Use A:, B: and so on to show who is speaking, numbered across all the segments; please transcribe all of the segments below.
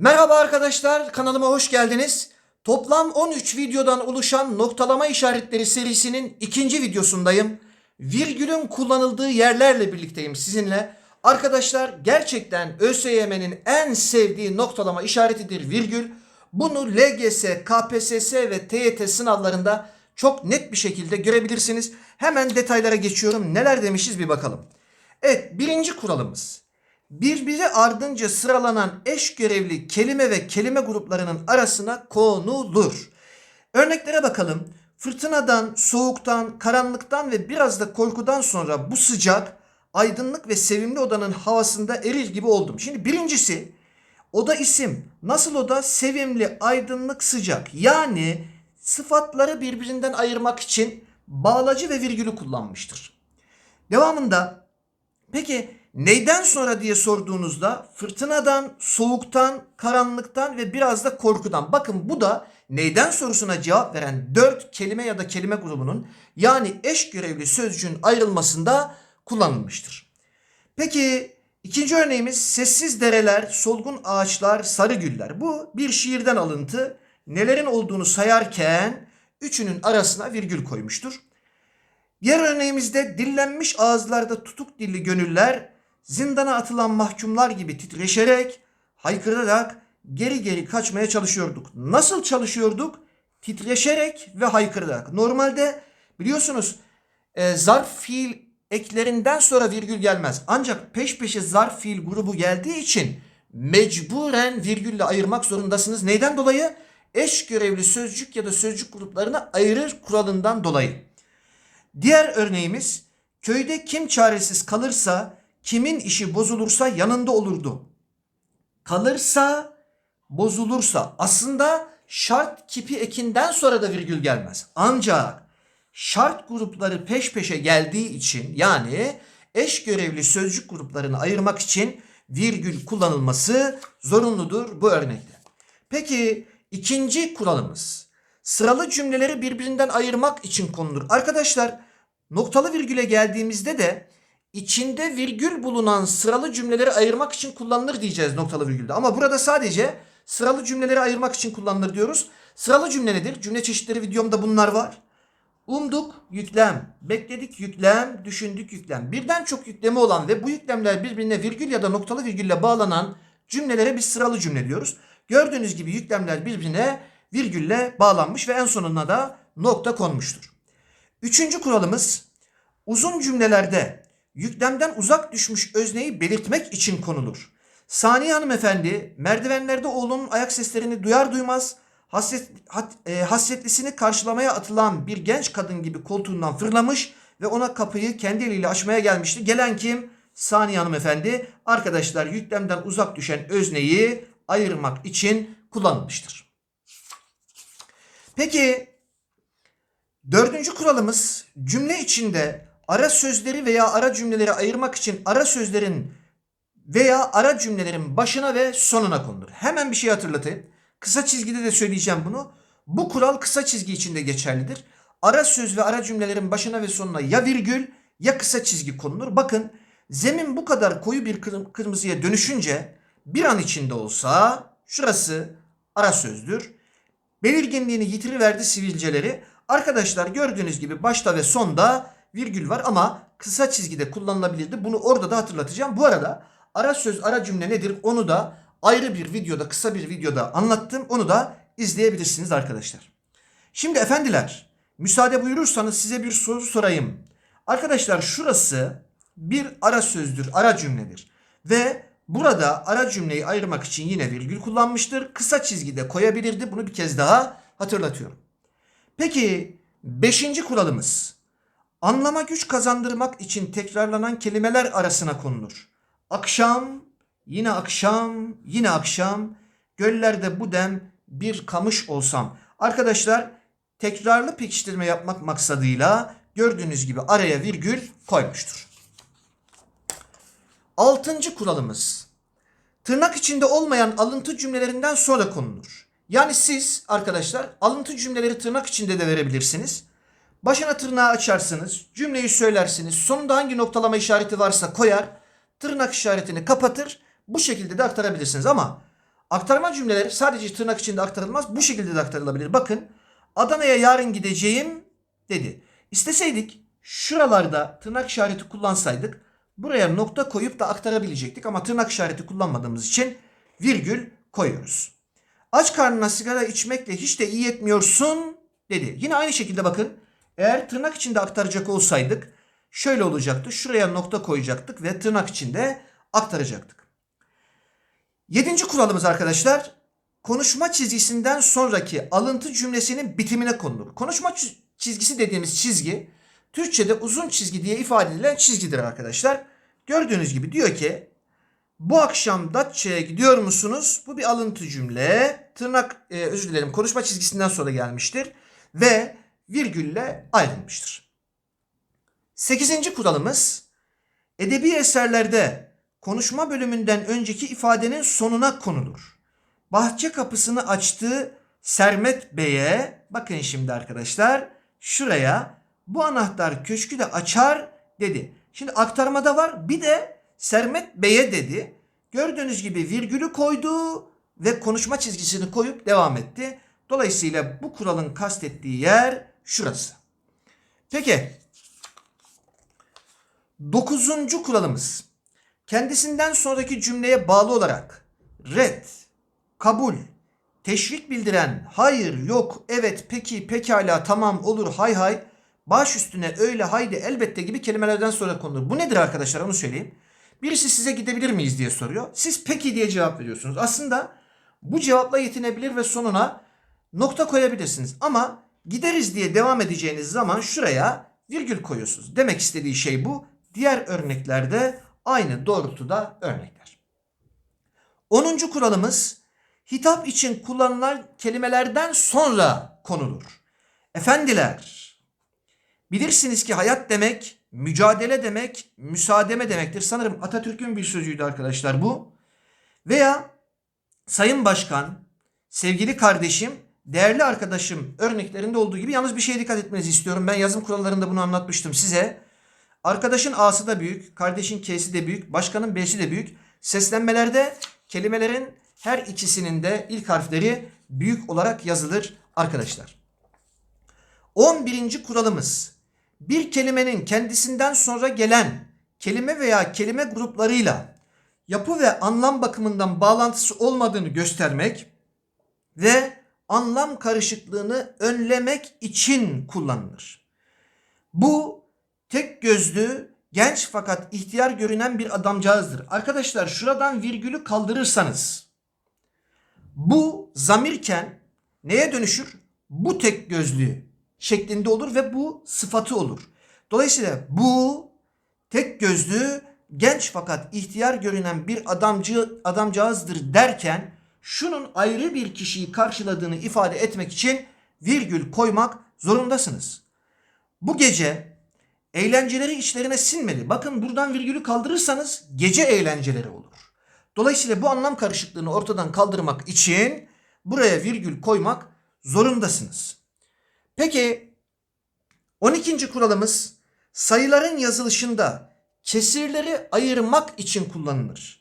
A: Merhaba arkadaşlar, kanalıma hoş geldiniz. Toplam 13 videodan oluşan noktalama işaretleri serisinin ikinci videosundayım. Virgülün kullanıldığı yerlerle birlikteyim sizinle. Arkadaşlar gerçekten ÖSYM'nin en sevdiği noktalama işaretidir virgül. Bunu LGS, KPSS ve TYT sınavlarında çok net bir şekilde görebilirsiniz. Hemen detaylara geçiyorum. Neler demişiz bir bakalım. Evet birinci kuralımız. Birbiri ardınca sıralanan eş görevli kelime ve kelime gruplarının arasına konulur. Örneklere bakalım. Fırtınadan, soğuktan, karanlıktan ve biraz da korkudan sonra bu sıcak, aydınlık ve sevimli odanın havasında erir gibi oldum. Şimdi birincisi oda isim. Nasıl oda? Sevimli, aydınlık, sıcak. Yani sıfatları birbirinden ayırmak için bağlacı ve virgülü kullanmıştır. Devamında Peki neyden sonra diye sorduğunuzda fırtınadan, soğuktan, karanlıktan ve biraz da korkudan. Bakın bu da neyden sorusuna cevap veren dört kelime ya da kelime grubunun yani eş görevli sözcüğün ayrılmasında kullanılmıştır. Peki ikinci örneğimiz sessiz dereler, solgun ağaçlar, sarı güller. Bu bir şiirden alıntı. Nelerin olduğunu sayarken üçünün arasına virgül koymuştur. Diğer örneğimizde dillenmiş ağızlarda tutuk dilli gönüller zindana atılan mahkumlar gibi titreşerek, haykırarak geri geri kaçmaya çalışıyorduk. Nasıl çalışıyorduk? Titreşerek ve haykırarak. Normalde biliyorsunuz e, zarf fiil eklerinden sonra virgül gelmez. Ancak peş peşe zarf fiil grubu geldiği için mecburen virgülle ayırmak zorundasınız. Neyden dolayı? Eş görevli sözcük ya da sözcük gruplarını ayırır kuralından dolayı. Diğer örneğimiz köyde kim çaresiz kalırsa kimin işi bozulursa yanında olurdu. Kalırsa bozulursa aslında şart kipi ekinden sonra da virgül gelmez. Ancak şart grupları peş peşe geldiği için yani eş görevli sözcük gruplarını ayırmak için virgül kullanılması zorunludur bu örnekte. Peki ikinci kuralımız sıralı cümleleri birbirinden ayırmak için konulur. Arkadaşlar noktalı virgüle geldiğimizde de içinde virgül bulunan sıralı cümleleri ayırmak için kullanılır diyeceğiz noktalı virgülde. Ama burada sadece sıralı cümleleri ayırmak için kullanılır diyoruz. Sıralı cümle nedir? Cümle çeşitleri videomda bunlar var. Umduk yüklem, bekledik yüklem, düşündük yüklem. Birden çok yüklemi olan ve bu yüklemler birbirine virgül ya da noktalı virgülle bağlanan cümlelere biz sıralı cümle diyoruz. Gördüğünüz gibi yüklemler birbirine virgülle bağlanmış ve en sonuna da nokta konmuştur. Üçüncü kuralımız uzun cümlelerde yüklemden uzak düşmüş özneyi belirtmek için konulur. Saniye hanımefendi merdivenlerde oğlunun ayak seslerini duyar duymaz hasret, hat, e, hasretlisini karşılamaya atılan bir genç kadın gibi koltuğundan fırlamış ve ona kapıyı kendi eliyle açmaya gelmişti. Gelen kim? Saniye hanımefendi. Arkadaşlar yüklemden uzak düşen özneyi ayırmak için kullanılmıştır. Peki dördüncü kuralımız cümle içinde ara sözleri veya ara cümleleri ayırmak için ara sözlerin veya ara cümlelerin başına ve sonuna konulur. Hemen bir şey hatırlatayım. Kısa çizgide de söyleyeceğim bunu. Bu kural kısa çizgi içinde geçerlidir. Ara söz ve ara cümlelerin başına ve sonuna ya virgül ya kısa çizgi konulur. Bakın zemin bu kadar koyu bir kırm- kırmızıya dönüşünce bir an içinde olsa şurası ara sözdür. Belirginliğini yitiriverdi sivilceleri. Arkadaşlar gördüğünüz gibi başta ve sonda virgül var ama kısa çizgide kullanılabilirdi. Bunu orada da hatırlatacağım. Bu arada ara söz ara cümle nedir onu da ayrı bir videoda kısa bir videoda anlattım. Onu da izleyebilirsiniz arkadaşlar. Şimdi efendiler müsaade buyurursanız size bir soru sorayım. Arkadaşlar şurası bir ara sözdür, ara cümledir. Ve burada ara cümleyi ayırmak için yine virgül kullanmıştır. Kısa çizgide koyabilirdi. Bunu bir kez daha hatırlatıyorum. Peki beşinci kuralımız. Anlama güç kazandırmak için tekrarlanan kelimeler arasına konulur. Akşam, yine akşam, yine akşam, göllerde bu dem bir kamış olsam. Arkadaşlar tekrarlı pekiştirme yapmak maksadıyla gördüğünüz gibi araya virgül koymuştur. Altıncı kuralımız. Tırnak içinde olmayan alıntı cümlelerinden sonra konulur. Yani siz arkadaşlar alıntı cümleleri tırnak içinde de verebilirsiniz. Başına tırnağı açarsınız, cümleyi söylersiniz, sonunda hangi noktalama işareti varsa koyar, tırnak işaretini kapatır, bu şekilde de aktarabilirsiniz. Ama Aktarma cümleleri sadece tırnak içinde aktarılmaz. Bu şekilde de aktarılabilir. Bakın Adana'ya yarın gideceğim dedi. İsteseydik şuralarda tırnak işareti kullansaydık buraya nokta koyup da aktarabilecektik. Ama tırnak işareti kullanmadığımız için virgül koyuyoruz. Aç karnına sigara içmekle hiç de iyi etmiyorsun dedi. Yine aynı şekilde bakın. Eğer tırnak içinde aktaracak olsaydık şöyle olacaktı. Şuraya nokta koyacaktık ve tırnak içinde aktaracaktık. Yedinci kuralımız arkadaşlar. Konuşma çizgisinden sonraki alıntı cümlesinin bitimine konulur. Konuşma çiz- çizgisi dediğimiz çizgi Türkçe'de uzun çizgi diye ifade edilen çizgidir arkadaşlar. Gördüğünüz gibi diyor ki bu akşam Datça'ya gidiyor musunuz? Bu bir alıntı cümle. Tırnak e, özür dilerim konuşma çizgisinden sonra gelmiştir. Ve virgülle ayrılmıştır. Sekizinci kuralımız edebi eserlerde konuşma bölümünden önceki ifadenin sonuna konulur. Bahçe kapısını açtığı Sermet Bey'e bakın şimdi arkadaşlar şuraya bu anahtar köşkü de açar dedi. Şimdi aktarmada var bir de Sermet Bey'e dedi. Gördüğünüz gibi virgülü koydu ve konuşma çizgisini koyup devam etti. Dolayısıyla bu kuralın kastettiği yer şurası. Peki. Dokuzuncu kuralımız. Kendisinden sonraki cümleye bağlı olarak red, kabul, teşvik bildiren, hayır, yok, evet, peki, pekala, tamam, olur, hay hay, baş üstüne öyle, haydi, elbette gibi kelimelerden sonra konulur. Bu nedir arkadaşlar onu söyleyeyim. Birisi size gidebilir miyiz diye soruyor. Siz peki diye cevap veriyorsunuz. Aslında bu cevapla yetinebilir ve sonuna nokta koyabilirsiniz. Ama gideriz diye devam edeceğiniz zaman şuraya virgül koyuyorsunuz. Demek istediği şey bu. Diğer örneklerde aynı doğrultuda örnekler. 10. kuralımız hitap için kullanılan kelimelerden sonra konulur. Efendiler, bilirsiniz ki hayat demek, mücadele demek, müsaademe demektir. Sanırım Atatürk'ün bir sözüydü arkadaşlar bu. Veya Sayın Başkan, sevgili kardeşim, değerli arkadaşım örneklerinde olduğu gibi yalnız bir şeye dikkat etmenizi istiyorum. Ben yazım kurallarında bunu anlatmıştım size. Arkadaşın A'sı da büyük, kardeşin K'si de büyük, başkanın B'si de büyük. Seslenmelerde kelimelerin her ikisinin de ilk harfleri büyük olarak yazılır arkadaşlar. 11. kuralımız bir kelimenin kendisinden sonra gelen kelime veya kelime gruplarıyla yapı ve anlam bakımından bağlantısı olmadığını göstermek ve anlam karışıklığını önlemek için kullanılır. Bu tek gözlü, genç fakat ihtiyar görünen bir adamcağızdır. Arkadaşlar şuradan virgülü kaldırırsanız bu zamirken neye dönüşür? Bu tek gözlü şeklinde olur ve bu sıfatı olur. Dolayısıyla bu tek gözlü, genç fakat ihtiyar görünen bir adamcı adamcağızdır derken şunun ayrı bir kişiyi karşıladığını ifade etmek için virgül koymak zorundasınız. Bu gece eğlenceleri içlerine sinmedi. Bakın buradan virgülü kaldırırsanız gece eğlenceleri olur. Dolayısıyla bu anlam karışıklığını ortadan kaldırmak için buraya virgül koymak zorundasınız. Peki 12. kuralımız sayıların yazılışında kesirleri ayırmak için kullanılır.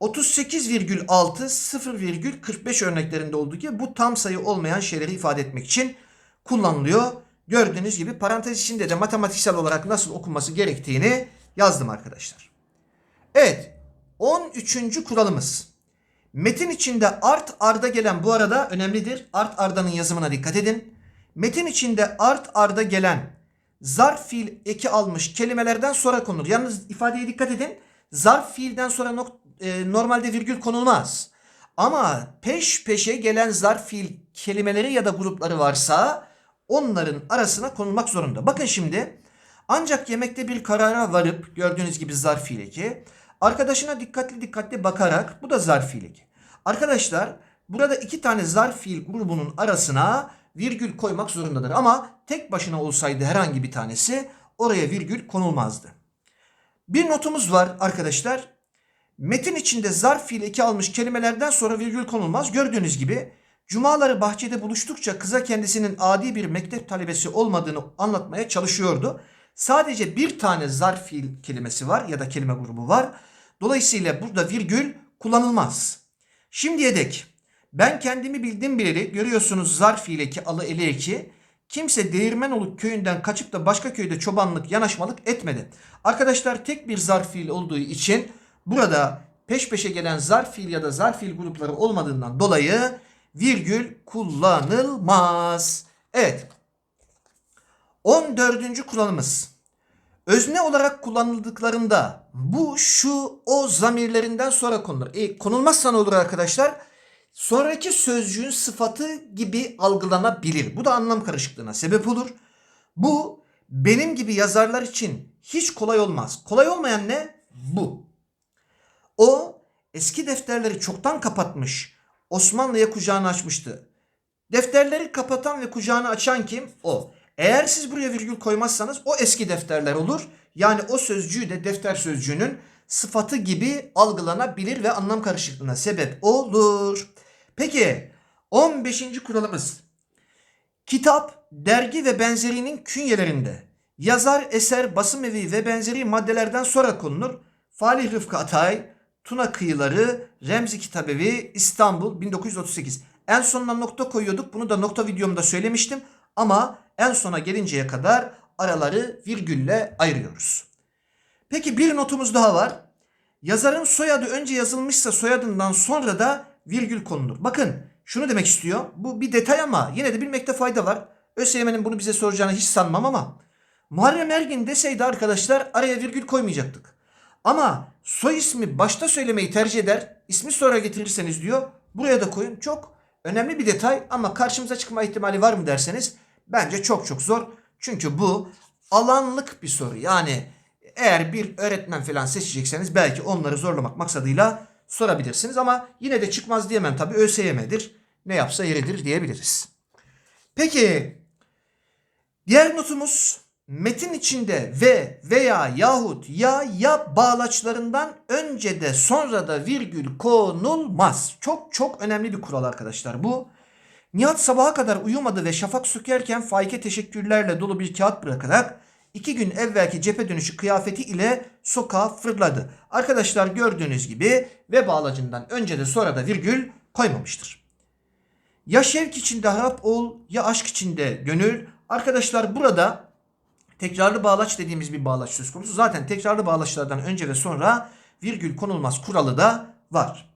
A: 38,6 0,45 örneklerinde olduğu gibi bu tam sayı olmayan şeyleri ifade etmek için kullanılıyor. Gördüğünüz gibi parantez içinde de matematiksel olarak nasıl okunması gerektiğini yazdım arkadaşlar. Evet 13. kuralımız. Metin içinde art arda gelen bu arada önemlidir. Art ardanın yazımına dikkat edin. Metin içinde art arda gelen zarf fiil eki almış kelimelerden sonra konulur. Yalnız ifadeye dikkat edin. Zarf fiilden sonra e, normalde virgül konulmaz. Ama peş peşe gelen zarf fiil kelimeleri ya da grupları varsa onların arasına konulmak zorunda. Bakın şimdi ancak yemekte bir karara varıp gördüğünüz gibi zarf fiil eki arkadaşına dikkatli dikkatli bakarak bu da zarf fiil eki. Arkadaşlar burada iki tane zarf fiil grubunun arasına virgül koymak zorundadır. Ama tek başına olsaydı herhangi bir tanesi oraya virgül konulmazdı. Bir notumuz var arkadaşlar. Metin içinde zarf fiil eki almış kelimelerden sonra virgül konulmaz. Gördüğünüz gibi cumaları bahçede buluştukça kıza kendisinin adi bir mektep talebesi olmadığını anlatmaya çalışıyordu. Sadece bir tane zarf fiil kelimesi var ya da kelime grubu var. Dolayısıyla burada virgül kullanılmaz. Şimdiye dek ben kendimi bildim bileli görüyorsunuz zarf fiileki alı eli eki. Kimse Değirmenoluk köyünden kaçıp da başka köyde çobanlık yanaşmalık etmedi. Arkadaşlar tek bir zarf fiil olduğu için burada peş peşe gelen zarf fiil ya da zarf fiil grupları olmadığından dolayı virgül kullanılmaz. Evet. 14. kullanımız. Özne olarak kullanıldıklarında bu, şu, o zamirlerinden sonra konulur. E, konulmazsa ne olur arkadaşlar? Sonraki sözcüğün sıfatı gibi algılanabilir. Bu da anlam karışıklığına sebep olur. Bu benim gibi yazarlar için hiç kolay olmaz. Kolay olmayan ne? Bu. O eski defterleri çoktan kapatmış. Osmanlı'ya kucağını açmıştı. Defterleri kapatan ve kucağını açan kim? O. Eğer siz buraya virgül koymazsanız o eski defterler olur. Yani o sözcüğü de defter sözcüğünün sıfatı gibi algılanabilir ve anlam karışıklığına sebep olur. Peki 15. kuralımız. Kitap, dergi ve benzerinin künyelerinde yazar, eser, basım evi ve benzeri maddelerden sonra konulur. Falih Rıfkı Atay, Tuna Kıyıları, Remzi Kitabevi, İstanbul 1938. En sonuna nokta koyuyorduk. Bunu da nokta videomda söylemiştim. Ama en sona gelinceye kadar araları virgülle ayırıyoruz. Peki bir notumuz daha var. Yazarın soyadı önce yazılmışsa soyadından sonra da virgül konulur. Bakın şunu demek istiyor. Bu bir detay ama yine de bilmekte fayda var. ÖSYM'nin bunu bize soracağını hiç sanmam ama Muharrem Ergin deseydi arkadaşlar araya virgül koymayacaktık. Ama soy ismi başta söylemeyi tercih eder. İsmi sonra getirirseniz diyor. Buraya da koyun. Çok önemli bir detay ama karşımıza çıkma ihtimali var mı derseniz bence çok çok zor. Çünkü bu alanlık bir soru. Yani eğer bir öğretmen falan seçecekseniz belki onları zorlamak maksadıyla sorabilirsiniz. Ama yine de çıkmaz diyemem tabii ÖSYM'dir. Ne yapsa yeridir diyebiliriz. Peki diğer notumuz metin içinde ve veya yahut ya ya bağlaçlarından önce de sonra da virgül konulmaz. Çok çok önemli bir kural arkadaşlar bu. Nihat sabaha kadar uyumadı ve şafak sökerken Faik'e teşekkürlerle dolu bir kağıt bırakarak iki gün evvelki cephe dönüşü kıyafeti ile sokağa fırladı. Arkadaşlar gördüğünüz gibi ve bağlacından önce de sonra da virgül koymamıştır. Ya şevk içinde harap ol ya aşk içinde gönül. Arkadaşlar burada tekrarlı bağlaç dediğimiz bir bağlaç söz konusu. Zaten tekrarlı bağlaçlardan önce ve sonra virgül konulmaz kuralı da var.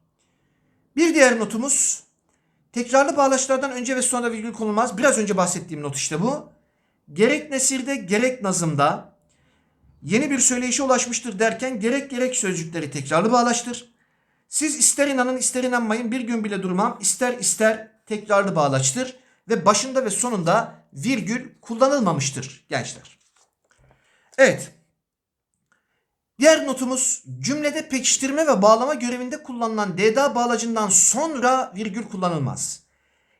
A: Bir diğer notumuz tekrarlı bağlaçlardan önce ve sonra virgül konulmaz. Biraz önce bahsettiğim not işte bu. Gerek nesirde gerek nazımda yeni bir söyleyişe ulaşmıştır derken gerek gerek sözcükleri tekrarlı bağlaçtır. Siz ister inanın ister inanmayın bir gün bile durmam ister ister tekrarlı bağlaçtır ve başında ve sonunda virgül kullanılmamıştır gençler. Evet. Diğer notumuz cümlede pekiştirme ve bağlama görevinde kullanılan DDA bağlacından sonra virgül kullanılmaz.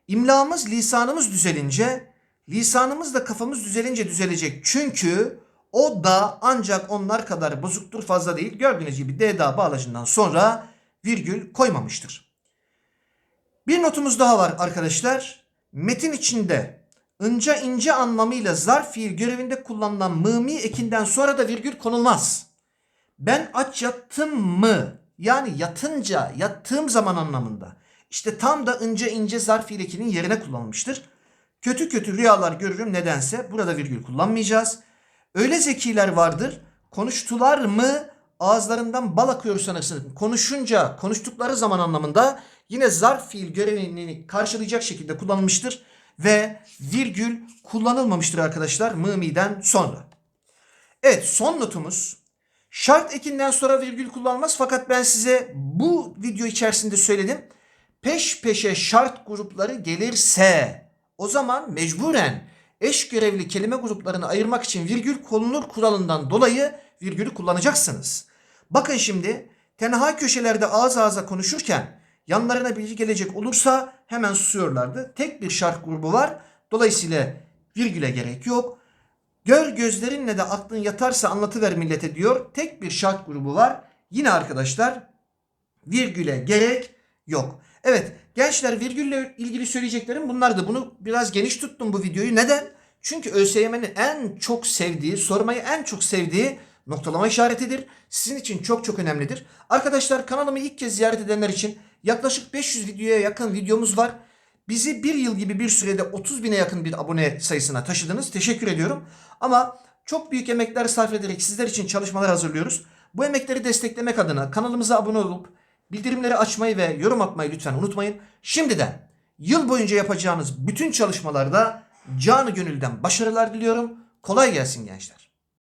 A: İmlamız lisanımız düzelince, lisanımız da kafamız düzelince düzelecek. Çünkü o da ancak onlar kadar bozuktur fazla değil. Gördüğünüz gibi DDA bağlacından sonra virgül koymamıştır. Bir notumuz daha var arkadaşlar. Metin içinde ince ince anlamıyla zarf fiil görevinde kullanılan mımi ekinden sonra da virgül konulmaz. Ben aç yattım mı? Yani yatınca, yattığım zaman anlamında. İşte tam da ince ince zarf fiil ekinin yerine kullanılmıştır. Kötü kötü rüyalar görürüm nedense burada virgül kullanmayacağız. Öyle zekiler vardır. Konuştular mı ağızlarından bal akıyor sanırsın. Konuşunca, konuştukları zaman anlamında yine zarf fiil görevini karşılayacak şekilde kullanılmıştır ve virgül kullanılmamıştır arkadaşlar mımiden sonra. Evet son notumuz şart ekinden sonra virgül kullanılmaz fakat ben size bu video içerisinde söyledim. Peş peşe şart grupları gelirse o zaman mecburen eş görevli kelime gruplarını ayırmak için virgül konulur kuralından dolayı virgülü kullanacaksınız. Bakın şimdi tenha köşelerde ağız ağza konuşurken yanlarına bilgi gelecek olursa hemen susuyorlardı. Tek bir şart grubu var. Dolayısıyla virgüle gerek yok. Gör gözlerinle de aklın yatarsa anlatıver millete diyor. Tek bir şart grubu var. Yine arkadaşlar virgüle gerek yok. Evet gençler virgülle ilgili söyleyeceklerim bunlardı. Bunu biraz geniş tuttum bu videoyu. Neden? Çünkü ÖSYM'nin en çok sevdiği, sormayı en çok sevdiği noktalama işaretidir. Sizin için çok çok önemlidir. Arkadaşlar kanalımı ilk kez ziyaret edenler için Yaklaşık 500 videoya yakın videomuz var. Bizi bir yıl gibi bir sürede 30 bine yakın bir abone sayısına taşıdınız. Teşekkür ediyorum. Ama çok büyük emekler sarf ederek sizler için çalışmalar hazırlıyoruz. Bu emekleri desteklemek adına kanalımıza abone olup bildirimleri açmayı ve yorum atmayı lütfen unutmayın. Şimdiden yıl boyunca yapacağınız bütün çalışmalarda canı gönülden başarılar diliyorum. Kolay gelsin gençler.